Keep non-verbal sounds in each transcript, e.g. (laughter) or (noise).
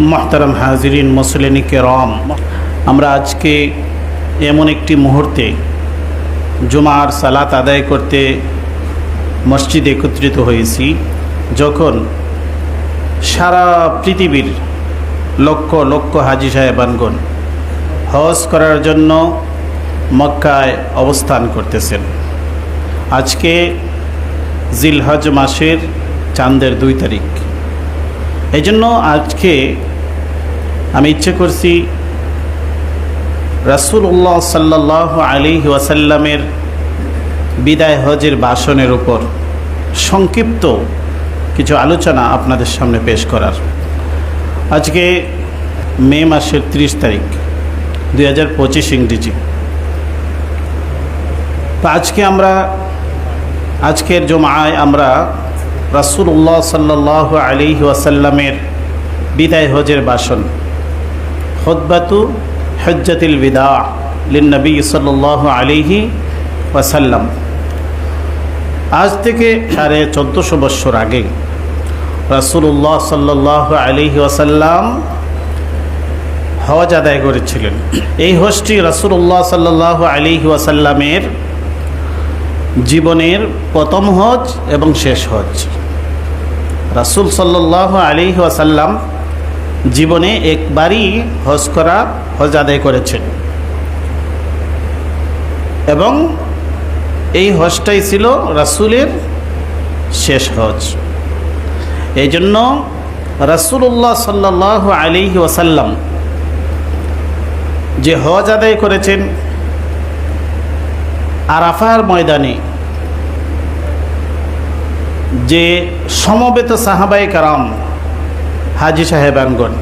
মোহতারাম হাজিরিন মুসলিনী কেরম। আমরা আজকে এমন একটি মুহূর্তে জুমার সালাত আদায় করতে মসজিদে একত্রিত হয়েছি, যখন সারা পৃথিবীর লক্ষ লক্ষ হাজি সাহেব সাহেবানগণ হজ করার জন্য মক্কায় অবস্থান করতেছেন। আজকে জিলহজ মাসের চাঁদের দুই তারিখ। এই জন্য আজকে আমি ইচ্ছে করছি রাসুল্লাহ সাল্লাহ আলী ওয়াসাল্লামের বিদায় হজের ভাষণের উপর সংক্ষিপ্ত কিছু আলোচনা আপনাদের সামনে পেশ করার। আজকে মে মাসের ত্রিশ তারিখ, দুই হাজার পঁচিশ ইংরেজি। তো আজকে আমরা, আজকের জমায় আমরা রাসুল্লাহ সাল্লাহ আলী ওয়াসাল্লামের বিদায় হজের ভাষণ হদ্বাতু হজ্জাতিল বিদা লিন্নবী সাল্লাহ আলিহি ওয়াসাল্লাম। আজ থেকে সাড়ে চোদ্দোশো বৎসর আগে রাসুল্লাহ সাল্লাহ আলিহি ওয়াসাল্লাম হজ আদায় করেছিলেন। এই হজটি রাসুল্লাহ সাল্লাহ আলিহি ওয়াসাল্লামের জীবনের প্রথম হজ এবং শেষ হজ। রাসুল সাল্লাহ আলী ওয়াসাল্লাম জীবনে একবারই হজ করা, হজ আদায় করেছেন। এবং এই হজটাই ছিল রাসুলের শেষ হজ। এই জন্য রাসুল্লাহ সাল্লাহ আলী ওয়াসাল্লাম যে হজ আদায় করেছেন, আরাফার ময়দানে যে সমবেত সাহাবাই কারাম হাজি সাহেবানগণ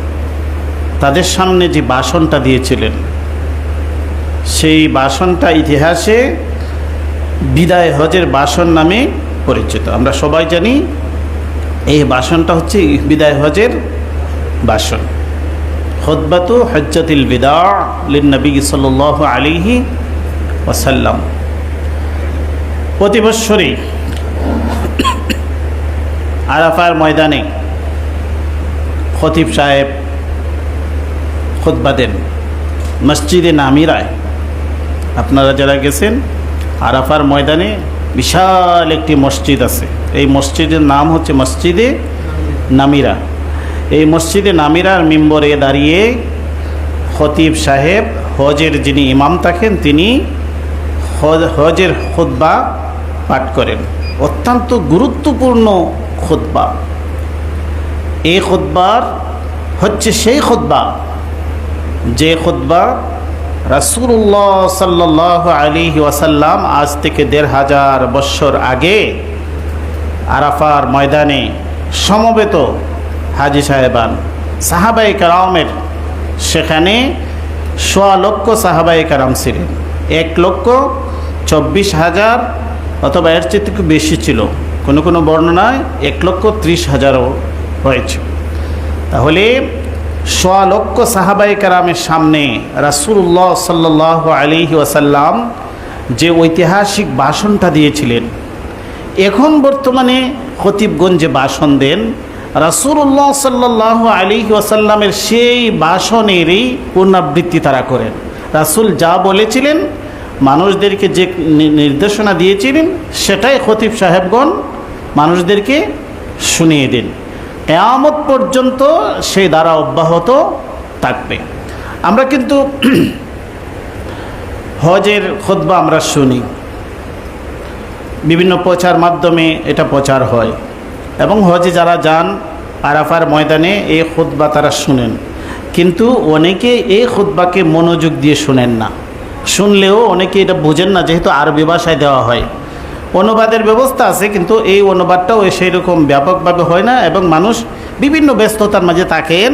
তাদের সামনে যে বাসনটা দিয়েছিলেন, সেই বাসনটা ইতিহাসে বিদায় হজের বাসন নামে পরিচিত। আমরা সবাই জানি এই বাসনটা হচ্ছে বিদায় হজের বাসন। হদবাতু হজ্জাতিল বিদা লিন্নবী সাল আলিহি ওয়াসাল্লাম। প্রতি বৎসরই আরাফার ময়দানে খতিব সাহেব খুতবা দেন। মসজিদে নামিরায় আপনারা যারা গেছেন, আরাফার ময়দানে বিশাল একটি মসজিদ আছে। এই মসজিদের নাম হচ্ছে মসজিদে নামিরা। এই মসজিদে নামিরার মেম্বরে দাঁড়িয়ে খতিব সাহেব, হজের যিনি ইমাম থাকেন, তিনি হজের খুদ্া পাঠ করেন। অত্যন্ত গুরুত্বপূর্ণ খুদ্া এই খুদ্বার হচ্ছে সেই খুদ্া যে খুদ্া রাসুল্লাহ সাল্লাহ আলী ওয়াসাল্লাম আজ থেকে দেড় হাজার বৎসর আগে আরাফার ময়দানে সমবেত হাজি সাহেবান সাহাবাই কারামের সেখানে সোয়া লক্ষ সাহাবাই কারাম ছিলেন। এক লক্ষ চব্বিশ হাজার অথবা এর চেয়ে বেশি ছিল। কোনো কোনো বর্ণনায় এক লক্ষ ত্রিশ হাজারও হয়েছে। তাহলে সোয়া লক্ষ সাহাবাই কারামের সামনে রাসুল্লাহ সাল্লাহ আলী ওয়াসাল্লাম যে ঐতিহাসিক ভাষণটা দিয়েছিলেন, এখন বর্তমানে খতিবগঞ্জে ভাষণ দেন রাসুল্লাহ সাল্লাহ আলী ওয়াসাল্লামের সেই ভাষণেরই পুনরাবৃত্তি তারা করেন। রাসুল যা বলেছিলেন মানুষদেরকে যে নির্দেশনা দিয়েছিলেন, সেটাই খতিব সাহেবগণ মানুষদেরকে শুনিয়ে দিন। কেয়ামত পর্যন্ত সেই দ্বারা অব্যাহত থাকবে। আমরা কিন্তু (clears throat) হজের খোদবা আমরা শুনি। বিভিন্ন প্রচার মাধ্যমে এটা প্রচার হয়। এবং হজে যারা যান, আরাফার ময়দানে এই খুদ্া তারা শুনেন। কিন্তু অনেকে এই খুদ্বাকে মনোযোগ দিয়ে শুনেন না। শুনলেও অনেকে এটা বোঝেন না, যেহেতু আরবি ভাষায় দেওয়া হয়। অনুবাদের ব্যবস্থা আছে, কিন্তু এই অনুবাদটাও সেই রকম ব্যাপকভাবে হয় না এবং মানুষ বিভিন্ন ব্যস্ততার মাঝে থাকেন।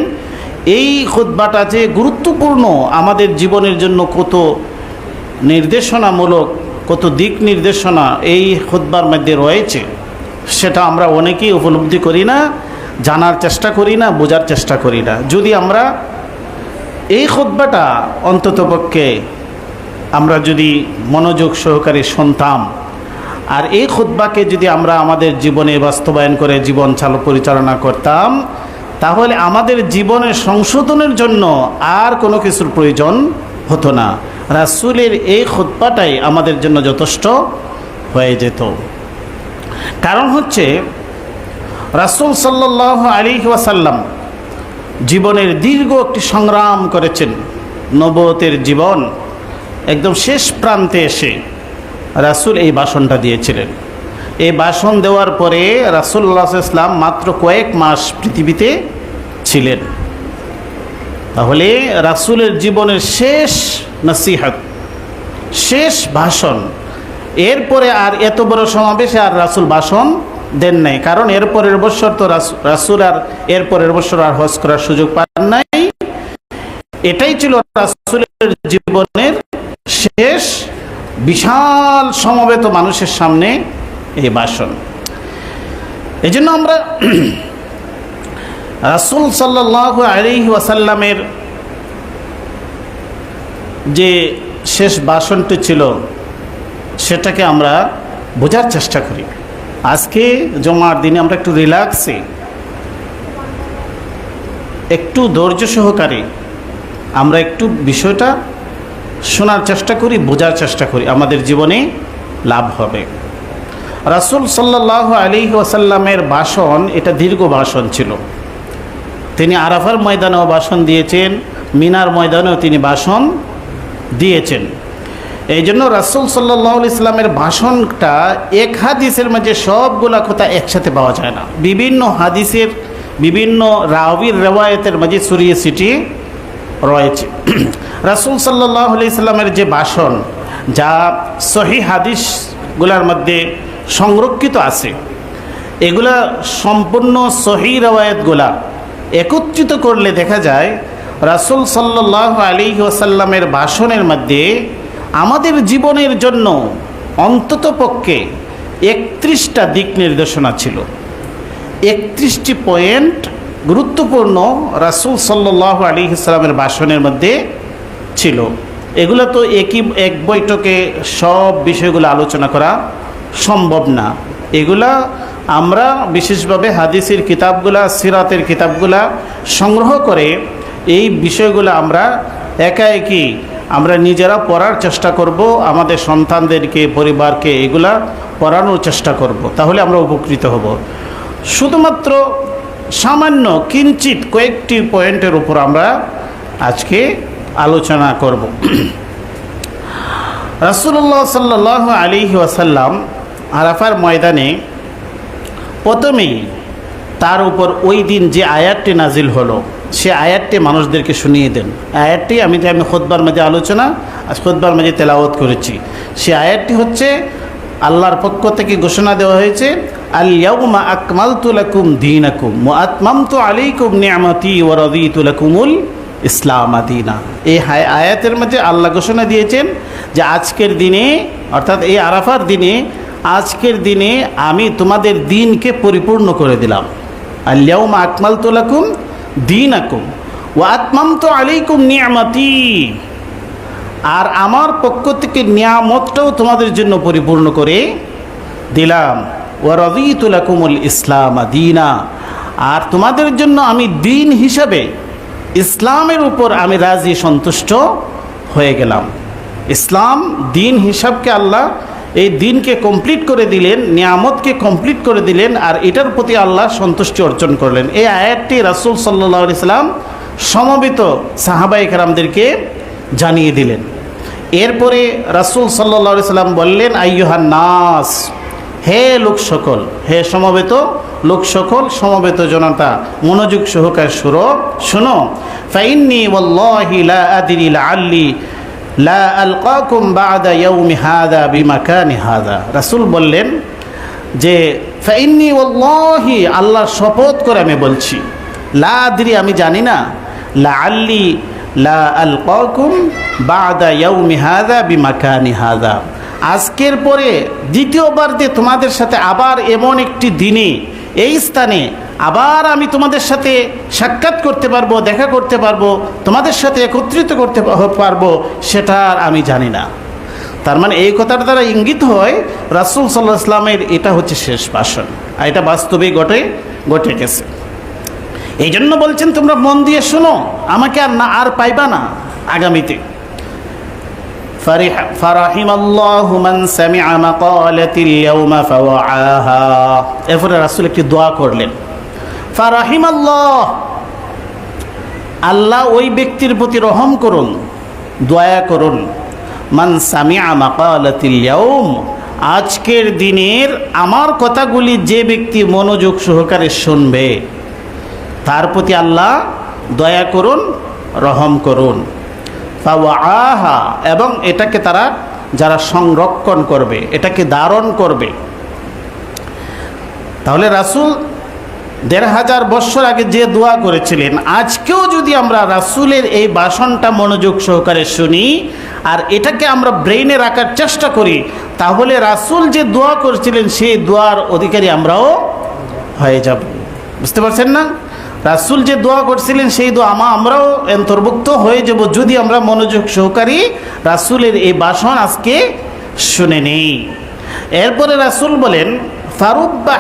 এই খুদ্বাটা যে গুরুত্বপূর্ণ, আমাদের জীবনের জন্য কত নির্দেশনামূলক, কত দিক নির্দেশনা এই খুদ্বার মধ্যে রয়েছে, সেটা আমরা অনেকেই উপলব্ধি করি না, জানার চেষ্টা করি না, বোঝার চেষ্টা করি না। যদি আমরা এই খুদ্বাটা অন্ততপক্ষে আমরা যদি মনোযোগ সহকারে শুনতাম। আর এই খুদ্বাকে যদি আমরা আমাদের জীবনে বাস্তবায়ন করে জীবন চালু পরিচালনা করতাম, তাহলে আমাদের জীবনের সংশোধনের জন্য আর কোনো কিছুর প্রয়োজন হতো না। রাসুলের এই খুতপাটাই আমাদের জন্য যথেষ্ট হয়ে যেত। কারণ হচ্ছে, রাসুল সাল্লাহ আলী ওয়াসাল্লাম জীবনের দীর্ঘ একটি সংগ্রাম করেছেন। নবতের জীবন একদম শেষ প্রান্তে এসে রাসুল এই বাসনটা দিয়েছিলেন। এই বাসন দেওয়ার পরে রাসুল্লাহ ইসলাম মাত্র কয়েক মাস পৃথিবীতে ছিলেন। তাহলে রাসুলের জীবনের শেষ নসিহাত, শেষ ভাষণ, এরপরে আর এত বড় সমাবেশে আর রাসুল ভাষণ দেন নাই। কারণ এরপরের বছর তো রাসু- রাসুল আর এরপরের বছর আর হজ করার সুযোগ পান নাই। এটাই ছিল রাসুলের জীবনের শেষ বিশাল সমবেত মানুষের সামনে এই ভাষণ। এই জন্য আমরা রাসুল সাল্লাহ আলী ওয়াসাল্লামের যে শেষ ভাষণটি ছিল, সেটাকে আমরা বোঝার চেষ্টা করি। আজকে জমার দিনে আমরা একটু রিল্যাক্সে, একটু ধৈর্য সহকারে আমরা একটু বিষয়টা শোনার চেষ্টা করি, বোঝার চেষ্টা করি, আমাদের জীবনে লাভ হবে। রাসুল সাল্লাহ আলী ওয়াসাল্লামের ভাষণ, এটা দীর্ঘ ভাষণ ছিল। তিনি আরাফার ময়দানেও ভাষণ দিয়েছেন, মিনার ময়দানেও তিনি ভাষণ দিয়েছেন। এই জন্য রাসুল সাল্লাহ ইসলামের ভাষণটা এক হাদিসের মাঝে সবগুলা কথা একসাথে পাওয়া যায় না। বিভিন্ন হাদিসের, বিভিন্ন রাবির রেওয়ায়তের মাঝে সুরিয়ে সিটি রয়েছে। রাসুল সাল্লাহ ইসলামের যে ভাষণ, যা সহি হাদিসগুলার মধ্যে সংরক্ষিত আছে, এগুলা সম্পূর্ণ সহি রেওয়ায়তগুলা একত্রিত করলে দেখা যায়, রাসুল সাল্লাহ আলী ওসাল্লামের ভাষণের মধ্যে আমাদের জীবনের জন্য অন্তত পক্ষে একত্রিশটা দিক নির্দেশনা ছিল। একত্রিশটি পয়েন্ট গুরুত্বপূর্ণ রাসুল সাল্লাহ আলী ইসলামের ভাষণের মধ্যে ছিল। এগুলো তো একই, এক বৈঠকে সব বিষয়গুলো আলোচনা করা সম্ভব না। এগুলা আমরা বিশেষভাবে হাদিসের কিতাবগুলা, সিরাতের কিতাবগুলা সংগ্রহ করে এই বিষয়গুলো আমরা একা একই আমরা নিজেরা পড়ার চেষ্টা করব, আমাদের সন্তানদেরকে, পরিবারকে এগুলা পড়ানোর চেষ্টা করব। তাহলে আমরা উপকৃত হব। শুধুমাত্র সামান্য কিঞ্চিত কয়েকটি পয়েন্টের উপর আমরা আজকে আলোচনা করব। রাসুল্লাহ সাল্লাহ আলী ওয়াসাল্লাম আরাফার ময়দানে প্রথমেই তার উপর ওই দিন যে আয়াতটি নাজিল হলো, সে আয়াতটি মানুষদেরকে শুনিয়ে দেন। আয়াতটি আমি আমি খোদবার মাঝে আলোচনা, আজ খোদবার মাঝে তেলাওয়াত করেছি। সে আয়াতটি হচ্ছে আল্লাহর পক্ষ থেকে ঘোষণা দেওয়া হয়েছে আলিয়াউমা আকমাল তুলাকুম দিন আকুম আতমাম তো আলাইকুম নিয়ামতি ওরদি রদি তুলাকুমুল ইসলাম আদিনা। এই আয়াতের মধ্যে আল্লাহ ঘোষণা দিয়েছেন যে আজকের দিনে, অর্থাৎ এই আরাফার দিনে, আজকের দিনে আমি তোমাদের দিনকে পরিপূর্ণ করে দিলাম। আল্লাউম আকমাল তোলাকুম দিন আকুম ও আত্মাম তো আলাইকুম নিয়ামতি। আর আমার পক্ষ থেকে নিয়ামতটাও তোমাদের জন্য পরিপূর্ণ করে দিলাম। ও রদিতুলাকুমুল ইসলাম দিনা আর তোমাদের জন্য আমি দিন হিসাবে ইসলামের উপর আমি রাজি, সন্তুষ্ট হয়ে গেলাম। ইসলাম দিন হিসাবকে আল্লাহ এই দিনকে কমপ্লিট করে দিলেন, নিয়ামতকে কমপ্লিট করে দিলেন, আর এটার প্রতি আল্লাহ সন্তুষ্টি অর্জন করলেন। এই আয়াতটি রাসুল সাল্লাহ ইসলাম সমবেত সাহাবাই কারামদেরকে জানিয়ে দিলেন। এরপরে রাসুল সাল্লাহ সাল্লাম বললেন, আইয়ুহান নাস, হে লোক সকল হে সমবেত লোক সকল সমবেত জনতা, মনোযোগ সহকারে সুর শোনো। ফাইন্নি ওয়াল্লাহি লা আদরি লাআল্লি লা আলকাকুম বাদা ইয়াউমি হাদা বিমাকানি হাদা। রাসূল বললেন যে, ফাইন্নি ওয়াল্লাহি, আল্লাহর শপথ করে আমি বলছি, লা আদরি আমি জানি না লা আল্লি লা আলকাকুম বাদা ইয়াউমি হাদা বিমাকানি হাদা। আজকের পরে দ্বিতীয়বার যে তোমাদের সাথে আবার এমন একটি দিনে এই স্থানে আবার আমি তোমাদের সাথে সাক্ষাৎ করতে পারব, দেখা করতে পারব, তোমাদের সাথে একত্রিত করতে পারব, সেটা আর আমি জানি না। তার মানে এই কথার দ্বারা ইঙ্গিত হয়, রাসুল সাল্লাহ ইসলামের এটা হচ্ছে শেষ ভাষণ, আর এটা বাস্তবেই ঘটে ঘটে গেছে। এই জন্য বলছেন, তোমরা মন দিয়ে শোনো, আমাকে আর না, আর পাইবা না আগামীতে। فرح فرحم الله من سمع مقالة اليوم فوعاها এরপরে রাসূল একটি দোয়া করলেন ফারাহিম আল্লাহ আল্লাহ ওই ব্যক্তির প্রতি রহম করুন দয়া করুন মান সামিআ মাকালাতিল ইয়াউম আজকের দিনের আমার কথাগুলি যে ব্যক্তি মনোযোগ সহকারে শুনবে তার প্রতি আল্লাহ দয়া করুন রহম করুন আহা এবং এটাকে তারা যারা সংরক্ষণ করবে, এটাকে ধারণ করবে। তাহলে রাসূল দেড় হাজার বৎসর আগে যে দোয়া করেছিলেন, আজকেও যদি আমরা রাসূলের এই বাসনটা মনোযোগ সহকারে শুনি, আর এটাকে আমরা ব্রেইনে রাখার চেষ্টা করি, তাহলে রাসূল যে দোয়া করেছিলেন, সেই দোয়ার অধিকারী আমরাও হয়ে যাব। বুঝতে পারছেন না? রাসূল যে দোয়া করছিলেন, সেই দোয়া আমা আমরাও অন্তর্ভুক্ত হয়ে যাব যদি আমরা মনোযোগ সহকারী রাসূলের এই বাসন আজকে শুনে নেই। এরপরে রাসুল বলেন, ফারুব্বা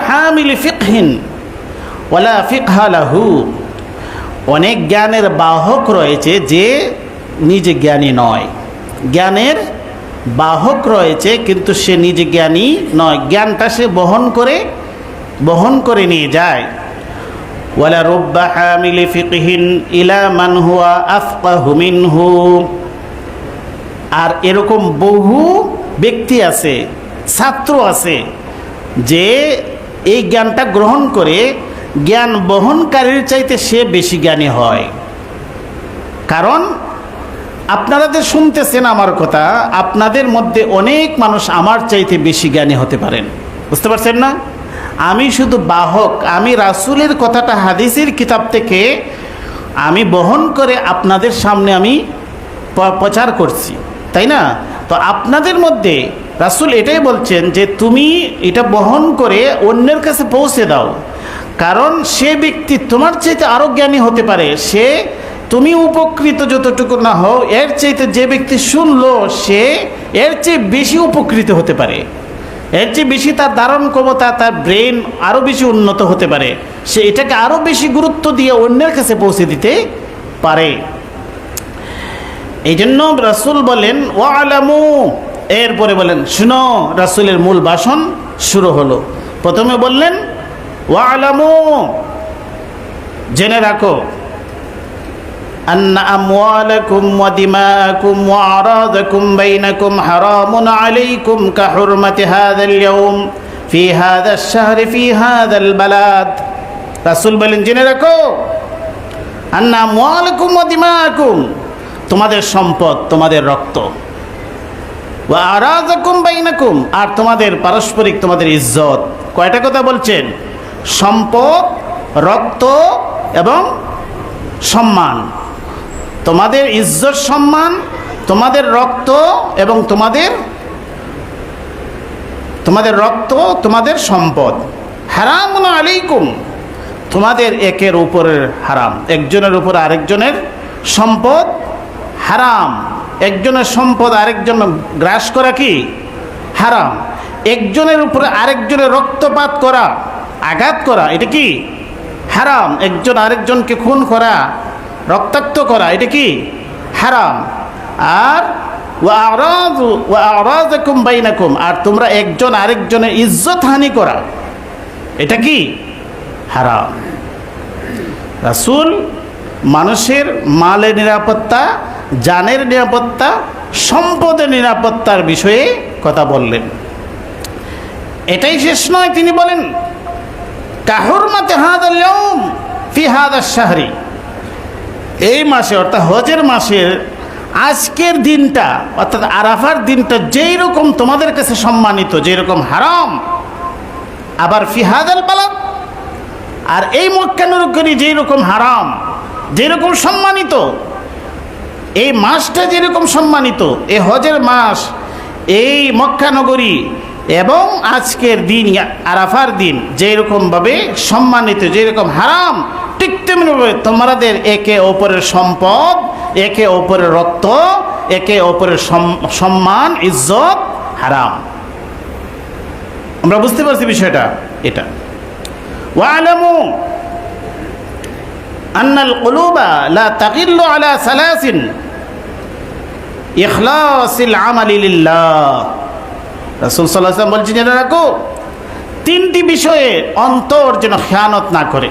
অনেক জ্ঞানের বাহক রয়েছে যে নিজে জ্ঞানী নয়। জ্ঞানের বাহক রয়েছে কিন্তু সে নিজে জ্ঞানী নয়। জ্ঞানটা সে বহন করে বহন করে নিয়ে যায়। রুব্বা হামিলি ফিকহিন ইলা মান হুয়া আফকাহু মিনহু। আর এরকম বহু ব্যক্তি আছে, ছাত্র আছে, যে এই জ্ঞানটা গ্রহণ করে জ্ঞান বহনকারীর চাইতে সে বেশি জ্ঞানী হয়। কারণ আপনারা যে শুনতেছেন আমার কথা, আপনাদের মধ্যে অনেক মানুষ আমার চাইতে বেশি জ্ঞানী হতে পারেন। বুঝতে পারছেন না? আমি শুধু বাহক, আমি রাসুলের কথাটা হাদিসের কিতাব থেকে আমি বহন করে আপনাদের সামনে আমি প্রচার করছি, তাই না? তো আপনাদের মধ্যে রাসুল এটাই বলছেন যে তুমি এটা বহন করে অন্যের কাছে পৌঁছে দাও, কারণ সে ব্যক্তি তোমার চাইতে আরও জ্ঞানী হতে পারে, সে তুমি উপকৃত যতটুকু না হও, এর চাইতে যে ব্যক্তি শুনলো সে এর চেয়ে বেশি উপকৃত হতে পারে। এর চেয়ে বেশি তার ধারণ ক্ষমতা তার ব্রেন আরও বেশি উন্নত হতে পারে। সে এটাকে আরও বেশি গুরুত্ব দিয়ে অন্যের কাছে পৌঁছে দিতে পারে। এই জন্য রাসুল বলেন ও আলামু এরপরে বলেন, শুনো, রাসুলের মূল ভাষণ শুরু হলো। প্রথমে বললেন ও আলামু জেনে রাখো أن أموالكم ودماءكم وأعراضكم بينكم حرام عليكم كحرمة هذا اليوم في هذا الشهر في هذا البلد রাসূল বলেন জেনে রাখো আন্না আমওয়ালাকুম ওয়া দিমাকুম তোমাদের সম্পদ তোমাদের রক্ত ওয়া আরাজাকুম বাইনাকুম আর তোমাদের পারস্পরিক তোমাদের ইজ্জত কয়টা কথা বলছেন সম্পদ রক্ত এবং সম্মান তোমাদের ইজ্জত সম্মান, তোমাদের রক্ত এবং তোমাদের তোমাদের রক্ত, তোমাদের সম্পদ। হারাম আলাইকুম। তোমাদের একের উপরের হারাম, একজনের উপর আরেকজনের সম্পদ হারাম। একজনের সম্পদ আরেকজন গ্রাস করা কি? হারাম। একজনের উপরে আরেকজনের রক্তপাত করা, আঘাত করা, এটা কি? হারাম। একজন আরেকজনকে খুন করা রক্তাক্ত করা, এটা কি? হারাম। আর বাইনাকুম, আর তোমরা একজন আরেকজনের ইজ্জত হানি করা, এটা কি? হারাম। রাসূল মানুষের মালের নিরাপত্তা, জানের নিরাপত্তা, সম্পদের নিরাপত্তার বিষয়ে কথা বললেন। এটাই শেষ নয়, তিনি বলেন কাহর মাতে হাদাল ফি হাদার শাহরি। এই মাসে, অর্থাৎ হজের মাসের আজকের দিনটা, অর্থাৎ আরাফার দিনটা যেই রকম তোমাদের কাছে সম্মানিত যেই রকম হারাম, আবার ফিহাদাল বালাদ, আর এই মক্কানুরকরি যেই রকম হারাম যেই রকম সম্মানিত, এই মাসটা যেরকম সম্মানিত এই হজের মাস, এই মক্কানগরী এবং আজকের দিন, আরাফার দিন যেরকমভাবে সম্মানিত যেরকম হারাম ঠিক তেমনিভাবে তোমাদের একে অপরের সম্পদ, একে অপরের রক্ত, একে অপরের সম- সম্মান, ইজ্জত, হারাম। আমরা বুঝতে পারছি বিষয়টা, এটা। ওয়ালামু আন্নাল কুলুবা লা তাকিল্লু আলা সালাসিন ইখলাসিল আমালি লিল্লাহ। রাসূল সাল্লাল্লাহু আলাইহি বলছেন রাখো, তিনটি বিষয়ে অন্তর যেন খেয়ানত না করে।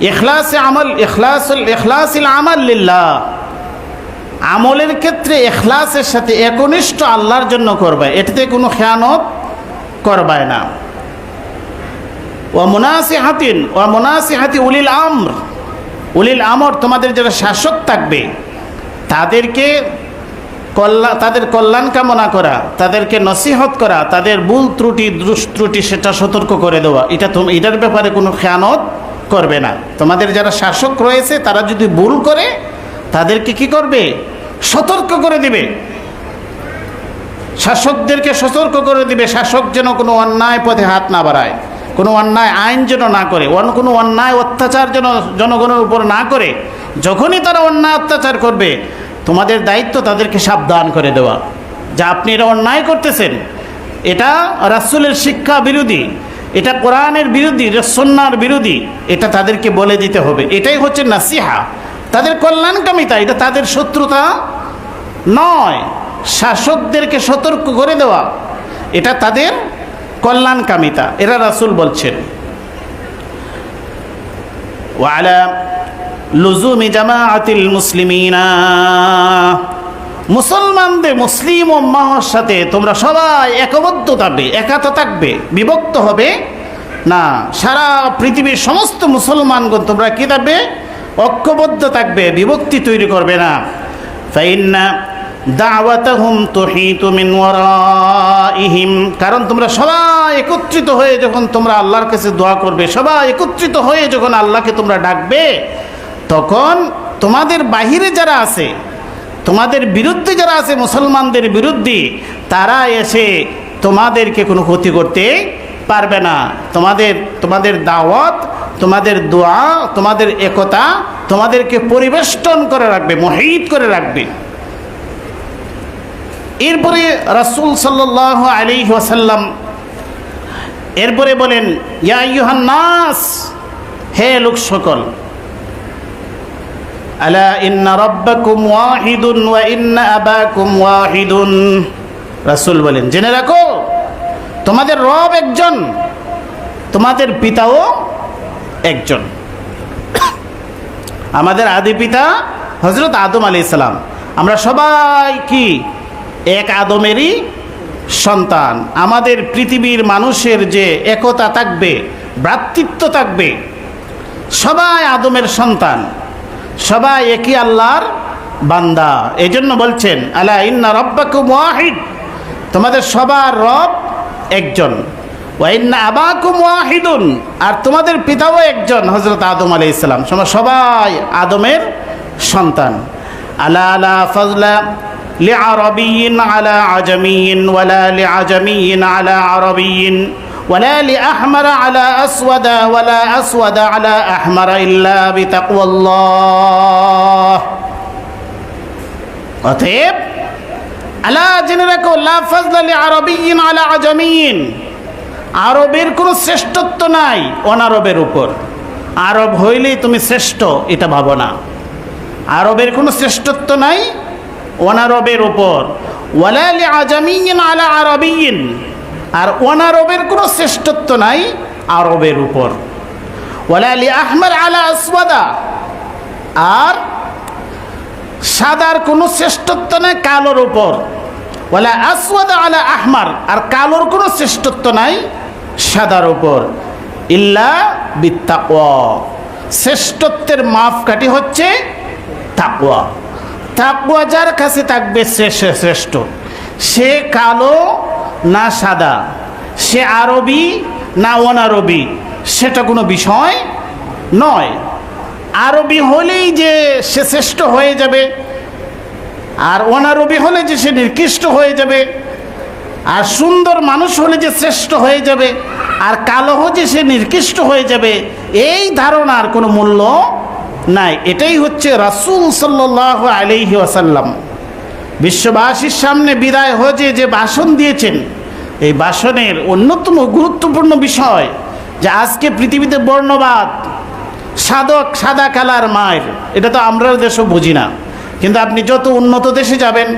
ইখলাস আমল ইখলাসুল ইখলাসিল আমাল লিল্লাহ। আমলের ক্ষেত্রে এখলাসের সাথে একনিষ্ঠ আল্লাহর জন্য করবে, এটাতে কোনো খেয়ানত করবায় না। ও মুনাসি হাতিন ও মুনাসি হাতি উলিল আমর। উলিল আমর তোমাদের যারা শাসক থাকবে, তাদেরকে কল্যাণ তাদের কল্যাণ কামনা করা, তাদেরকে নসিহত করা, তাদের ভুল ত্রুটি, দুষ, ত্রুটি সেটা সতর্ক করে দেওয়া, এটা তুমি, এটার ব্যাপারে কোনো খেয়ানত করবে না। তোমাদের যারা শাসক রয়েছে, তারা যদি ভুল করে, তাদেরকে কি করবে? সতর্ক করে দিবে। শাসকদেরকে সতর্ক করে দিবে। শাসক যেন কোনো অন্যায় পথে হাত না বাড়ায়, কোনো অন্যায় আইন যেন না করে অন্য কোনো অন্যায় অত্যাচার যেন জনগণের উপর না করে, যখনই তারা অন্যায় অত্যাচার করবে, তোমাদের দায়িত্ব তাদেরকে সাবধান করে দেওয়া। যা আপনি এটা অন্যায় করতেছেন, এটা রাসুলের শিক্ষা বিরোধী। এটা কোরআনের বিরোধী সন্ন্যার বিরোধী, এটা তাদেরকে বলে দিতে হবে। এটাই হচ্ছে নাসিহা। তাদের কল্যাণকামিতা এটা তাদের শত্রুতা নয়। শাসকদেরকে সতর্ক করে দেওয়া, এটা তাদের কল্যাণকামিতা। এরা রাসুল বলছেন ওয়ালা লুজুমি জামাআতিল মুসলিমিনা। মুসলমানদের, মুসলিম ও মাহর সাথে তোমরা সবাই একবদ্ধ থাকবে একাত থাকবে, বিভক্ত হবে। না, সারা পৃথিবীর সমস্ত মুসলমানগণ তোমরা কি থাকবে? ঐক্যবদ্ধ থাকবে, বিভক্তি তৈরি করবে না। ফাইন্না দাওয়াতাহুম তুহিতু মিন ওয়ারাইহিম। কারণ তোমরা সবাই একত্রিত হয়ে যখন তোমরা আল্লাহর কাছে দোয়া করবে, সবাই একত্রিত হয়ে যখন আল্লাহকে তোমরা ডাকবে, তখন তোমাদের বাহিরে যারা আছে তোমাদের বিরুদ্ধে যারা আছে মুসলমানদের বিরুদ্ধে, তারা এসে তোমাদেরকে কোনো ক্ষতি করতে পারবে না। তোমাদের তোমাদের দাওয়াত, তোমাদের দোয়া, তোমাদের একতা তোমাদেরকে পরিবেষ্টন করে রাখবে, মহিত করে রাখবে। এরপরে রাসুল সাল্লাহ আলী ওয়াসাল্লাম এরপরে বলেন, ইয়া ইউহান নাস, হে লোক সকল আলা ইন্না রব্বাকুম ওয়াহিদুন ওয়া ইন্না আবাকুম ওয়াহিদুন। রাসূল বলেন, জেনে রাখো, তোমাদের রব একজন, তোমাদের পিতাও একজন। (coughs) আমাদের আদি পিতা হজরত আদম আলী ইসলাম আমরা সবাই কি? এক আদমেরই সন্তান। আমাদের পৃথিবীর মানুষের যে একতা থাকবে, ভ্রাতৃত্ব থাকবে, সবাই আদমের সন্তান। সবাই একই আল্লাহর বান্দা এই জন্য বলছেন আলা ইন্না রব্বাকুম ওয়াহিদ তোমাদের সবার রব একজন ওয়াইন্না আবাকুম ওয়াহিদুন আর তোমাদের পিতাও একজন হজরত আদম আলী ইসলাম সবাই আদমের সন্তান আলা আলা ফজলা لعربي على عجمي ولا لعجمي على عربي ولا لأحمر على أسود ولا أسود على أحمر إلا بتقوى الله অতএব আলা জেনে রাখো লা ফাজলা আরবিয়িন আলা আজামিয়িন আরবের কোনো শ্রেষ্ঠত্ব নাই অনারবের উপর আরব হইলেই তুমি শ্রেষ্ঠ এটা ভাবো না আরবের কোনো শ্রেষ্ঠত্ব নাই অনারবের উপর ওয়ালালি আজামিয়িন আলা আরবিয়িন আর অনারবের কোনো শ্রেষ্ঠত্ব নাই আরবের উপর। ওয়ালালি আহমার আলা আসওয়াদা। আর সাদার কোনো শ্রেষ্ঠত্ব নাই কালোর উপর। ওয়ালা আসওয়াদ আলা আহমার আর কালোর কোনো শ্রেষ্ঠত্ব নাই সাদার উপর। ইল্লা বিত্তাকওয়া শ্রেষ্ঠত্বের মাপকাঠি হচ্ছে তাকওয়া। তাকওয়া যার কাছে থাকবে শ্রেষ্ঠ। সে কালো না সাদা। সে আরবি না অনারবি, সেটা কোনো বিষয় নয়। আরবি হলেই যে সে শ্রেষ্ঠ হয়ে যাবে, আর অনারবি হলে যে সে নিকৃষ্ট হয়ে যাবে, আর সুন্দর মানুষ হলে যে শ্রেষ্ঠ হয়ে যাবে, আর কালো যে সে নিকৃষ্ট হয়ে যাবে, এই ধারণার কোনো মূল্য নাই। এটাই হচ্ছে রাসুল সাল্লাহ আলহি ওয়াসাল্লাম। বিশ্ববাসীর সামনে বিদায় হজে যে ভাষণ দিয়েছেন, এই ভাষণের অন্যতম গুরুত্বপূর্ণ বিষয় যে আজকে পৃথিবীতে বর্ণবাদ সাদক সাদা কালার মায়ের, এটা তো আমরা দেশও বুঝি না। কিন্তু আপনি যত উন্নত দেশে যাবেন,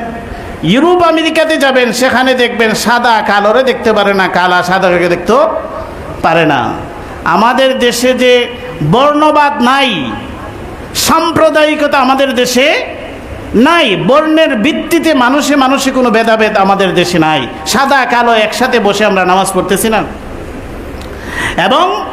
ইউরোপ, আমেরিকাতে যাবেন, সেখানে দেখবেন সাদা কালোরে দেখতে পারে না, কালা সাদাকে দেখতেও পারে না। আমাদের দেশে যে বর্ণবাদ নাই, সাম্প্রদায়িকতা আমাদের দেশে নাই, বর্ণের ভিত্তিতে মানুষে মানুষে কোনো ভেদাভেদ আমাদের দেশে নাই। সাদা, কালো একসাথে বসে আমরা নামাজ পড়তেছি না। এবং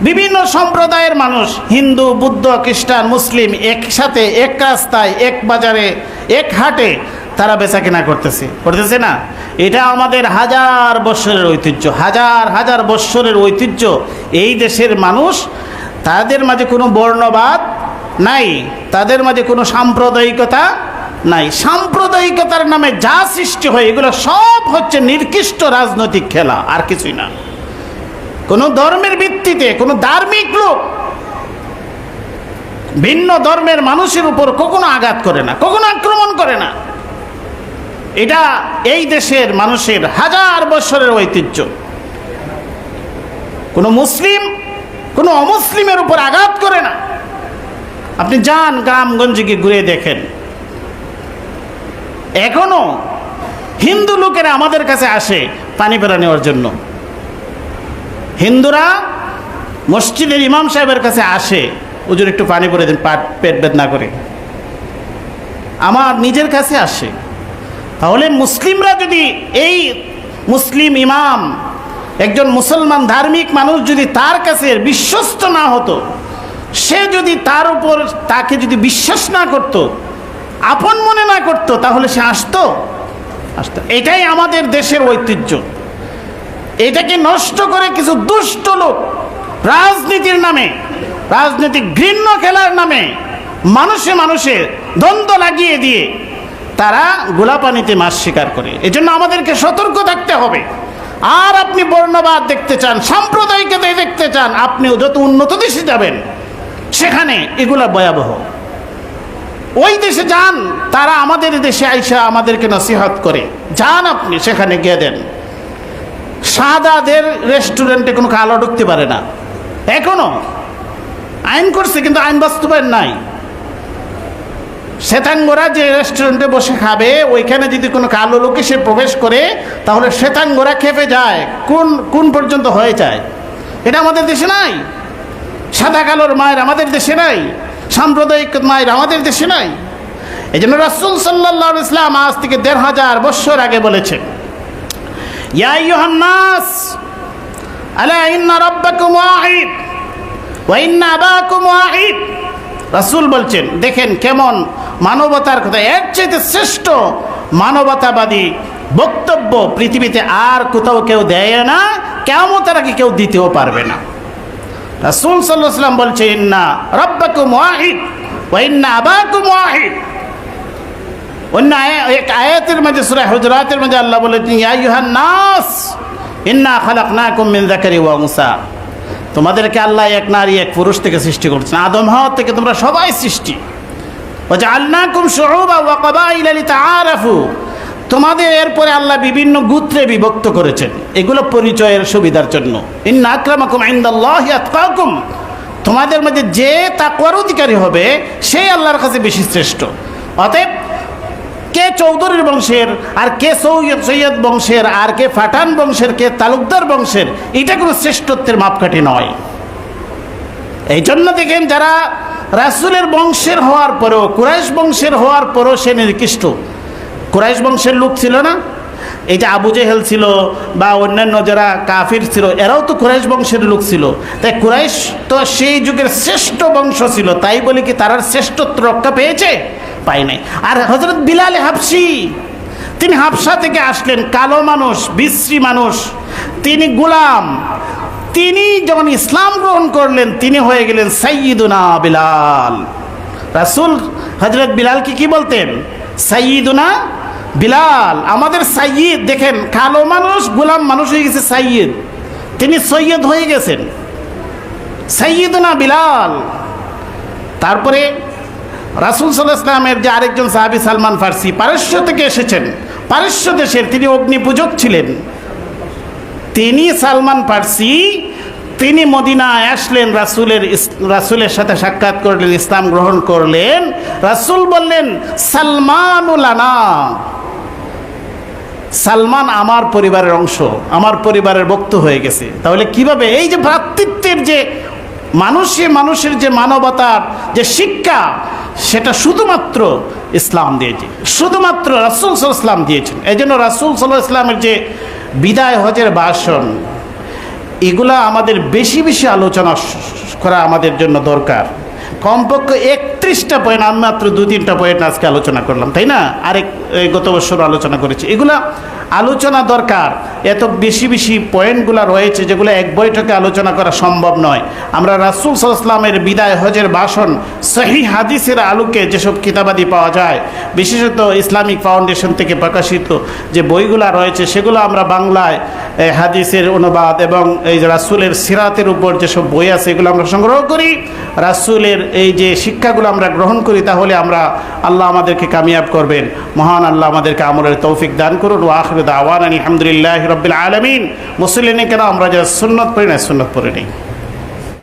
বিভিন্ন সম্প্রদায়ের মানুষ, হিন্দু, বুদ্ধ, খ্রিস্টান, মুসলিম, একসাথে, এক রাস্তায়, এক বাজারে, এক হাটে তারা বেচা কেনা করতেছে। করতেছে না? এটা আমাদের হাজার বৎসরের ঐতিহ্য, হাজার হাজার বৎসরের ঐতিহ্য। এই দেশের মানুষ তাদের মাঝে কোনো বর্ণবাদ নাই। তাদের মাঝে কোনো সাম্প্রদায়িকতা নাই। সাম্প্রদায়িকতার নামে যা সৃষ্টি হয়, এগুলো সব হচ্ছে নির্দিষ্ট রাজনৈতিক খেলা, আর কিছুই না। কোনো ধর্মের ভিত্তিতে, কোনো ধার্মিক লোক ভিন্ন ধর্মের মানুষের উপর কখনো আঘাত করে না, কখনো আক্রমণ করে না। এটা এই দেশের মানুষের হাজার বছরের ঐতিহ্য। কোনো মুসলিম, কোনো অমুসলিমের উপর আঘাত করে না। আপনি যান গ্রামগঞ্জে গিয়ে ঘুরে দেখেন। এখনও হিন্দু লোকেরা আমাদের কাছে আসে পানি পেরা নেওয়ার জন্য। হিন্দুরা মসজিদের ইমাম সাহেবের কাছে আসে ওজন একটু পানি পরে দিন, পাট, পেট বেদনা করে। আমার নিজের কাছে আসে। তাহলে মুসলিমরা যদি এই মুসলিম ইমাম, একজন মুসলমান ধার্মিক মানুষ যদি তার কাছে বিশ্বস্ত না হতো সে যদি তার উপর তাকে যদি বিশ্বাস না করত, আপন মনে না করতো, তাহলে সে আসতো? আসতো। এটাই আমাদের দেশের ঐতিহ্য। এটাকে নষ্ট করে কিছু দুষ্ট লোক রাজনীতির নামে রাজনীতি ঘৃণ্য খেলার নামে, মানুষে মানুষে দ্বন্দ্ব লাগিয়ে দিয়ে তারা গোলাপানিতে মাছ শিকার করে। এজন্য আমাদেরকে সতর্ক থাকতে হবে। আর আপনি বর্ণবাদ দেখতে চান সাম্প্রদায়িকতায় দেখতে চান, আপনিও যত উন্নত দেশে যাবেন সেখানে এগুলা ভয়াবহ। ওই দেশে যান, তারা আমাদের দেশে আইসা আমাদেরকে নসিহত করে। যান আপনি, সেখানে গিয়ে দেন। সাদাদের রেস্টুরেন্টে কোনো কালো ঢুকতে পারে না। এখনও। আইন করছে, কিন্তু আইন বাস্তবায়ন নাই। শ্বেতাঙ্গরা যে রেস্টুরেন্টে বসে খাবে, ওইখানে যদি কোনো কালো লোক এসে প্রবেশ করে, তাহলে শ্বেতাঙ্গরা খেপে যায়। কোন কোন পর্যন্ত হয়ে যায়? এটা আমাদের দেশে নাই। সাদা কালোর মায়ের আমাদের দেশে নাই, সাম্প্রদায়িক মায়ের আমাদের দেশে নাই। এই জন্য রাসুল সাল্লা ইসলাম আজ থেকে দেড় হাজার বৎসর আগে বলেছেন ইয়াইহান্নাস আলা ইন্না রব্বাকুম ওয়াহিদ, ওয়া ইন্না আবাকুম ওয়াহিদ। রাসূল বলছেন, দেখেন কেমন মানবতার কথা, এর চাইতে শ্রেষ্ঠ মানবতাবাদী বক্তব্য পৃথিবীতে আর কোথাও কেউ দেয় না কেমন তারা কি কেউ দিতেও পারবে না। রাসুল সাল্লাহ সাল্লাম বলছে, ইন্না রব্বাকুম ওয়াহিদ ওয়া ইন্না আবাকুম ওয়াহিদ। অন্য এক আয়াতের মাঝে সূরা হুজরাতের মাঝে আল্লাহ বলেছেন, ইয়া আইয়ুহান নাস ইন্না খালাকনাকুম মিন যাকারি ওয়া উনসা। তোমাদেরকে আল্লাহ এক নারী, এক পুরুষ থেকে সৃষ্টি করেছেন। আদম হাওয়া থেকে তোমরা সবাই সৃষ্টি। ওয়াজআলনাকুম শুউবা ওয়া ক্বাবাইলা লিতাআরাফু। তোমাদের এরপরে আল্লাহ বিভিন্ন গুত্রে বিভক্ত করেছেন। এগুলো পরিচয়ের সুবিধার জন্য। তোমাদের মধ্যে যে তাকওয়ার অধিকারী হবে সেই আল্লাহর কাছে বেশি শ্রেষ্ঠ। অতএব কে চৌধুরীর বংশের আর কে সৈয়দ সৈয়দ বংশের আর কে ফাটান বংশের, কে তালুকদার বংশের, এটা কোনো শ্রেষ্ঠত্বের মাপকাঠি নয়। এই জন্য দেখেন যারা রাসুলের বংশের হওয়ার পরেও, কুরাইশ বংশের হওয়ার পরেও সে নির্দিষ্ট। কুরাইশ বংশের লোক ছিল না? যে আবু জেহেল ছিল বা অন্যান্য যারা কাফির ছিল, এরাও তো কুরাইশ বংশের লোক ছিল। তাই কুরাইশ তো সেই যুগের শ্রেষ্ঠ বংশ ছিল, তাই বলে কি তারা শ্রেষ্ঠত্ব রক্ষা পেয়েছে? পায় নাই। আর হজরত বিলাল হাফসি, তিনি হাফসা থেকে আসলেন, কালো মানুষ, বিশ্রী মানুষ, তিনি গোলাম। তিনি যখন ইসলাম গ্রহণ করলেন, তিনি হয়ে গেলেন সাইয়িদুনা বিলাল। রাসুল হজরত বিলালকে কি বলতেন? সাইয়িদুনা বিলাল। আমাদের সাইয়িদ দেখেন, কালো মানুষ, গোলাম মানুষ হয়ে গেছে সাইয়িদ তিনি সৈয়দ হয়ে গেছেন। সাইয়িদুনা বিলাল। তারপরে রাসুল সাল্লাহ যে আরেকজন সাহাবি সালমান ফার্সি, পারস্য থেকে এসেছেন। পারস্য দেশের তিনি অগ্নি পূজক ছিলেন। তিনি সালমান ফার্সি তিনি মদিনায় আসলেন, রাসুলের রাসুলের সাথে সাক্ষাৎ করলেন, ইসলাম গ্রহণ করলেন। রাসুল বললেন সালমানুলানা সালমান আমার পরিবারের অংশ, আমার পরিবারের বক্ত হয়ে গেছে। তাহলে কীভাবে? এই যে ভ্রাতৃত্বের যে মানুষে মানুষের যে মানবতার যে শিক্ষা, সেটা শুধুমাত্র ইসলাম দিয়েছে। শুধুমাত্র রাসুল ইসলাম দিয়েছেন। এই জন্য রাসুল সাল্লাহ ইসলামের যে বিদায় হজের ভাষণ এগুলা আমাদের বেশি বেশি আলোচনা করা আমাদের জন্য দরকার। কমপক্ষে একত্রিশটা পয়েন্ট আমি মাত্র দু তিনটা পয়েন্ট আজকে আলোচনা করলাম, তাই না? আরেক গত বছর আলোচনা করেছি। এগুলা আলোচনা দরকার। এত বেশি বেশি পয়েন্টগুলো রয়েছে যেগুলো এক বৈঠকে আলোচনা করা সম্ভব নয়। আমরা রাসুল সাল্লামের বিদায় হজের ভাষণ সহি হাদিসের আলোকে যেসব কিতাবাদি পাওয়া যায়, বিশেষত ইসলামিক ফাউন্ডেশন থেকে প্রকাশিত যে বইগুলো রয়েছে, সেগুলো আমরা বাংলায় হাদিসের অনুবাদ এবং এই রাসুলের সিরাতের উপর যেসব বই আছে, এগুলো আমরা সংগ্রহ করি। রাসুলের এই যে শিক্ষাগুলো আমরা গ্রহণ করি, তাহলে আমরা আল্লাহ আমাদেরকে কামিয়াব করবেন। মহান আল্লাহ আমাদেরকে আমলের তৌফিক দান করুন। ও আখরুদ আওয়ান আলহামদুলিল্লাহ রবিল আলমিন। মুসলিনে কেন আমরা যারা সুন্নত পড়ি না সুন্নত পড়ে নিই।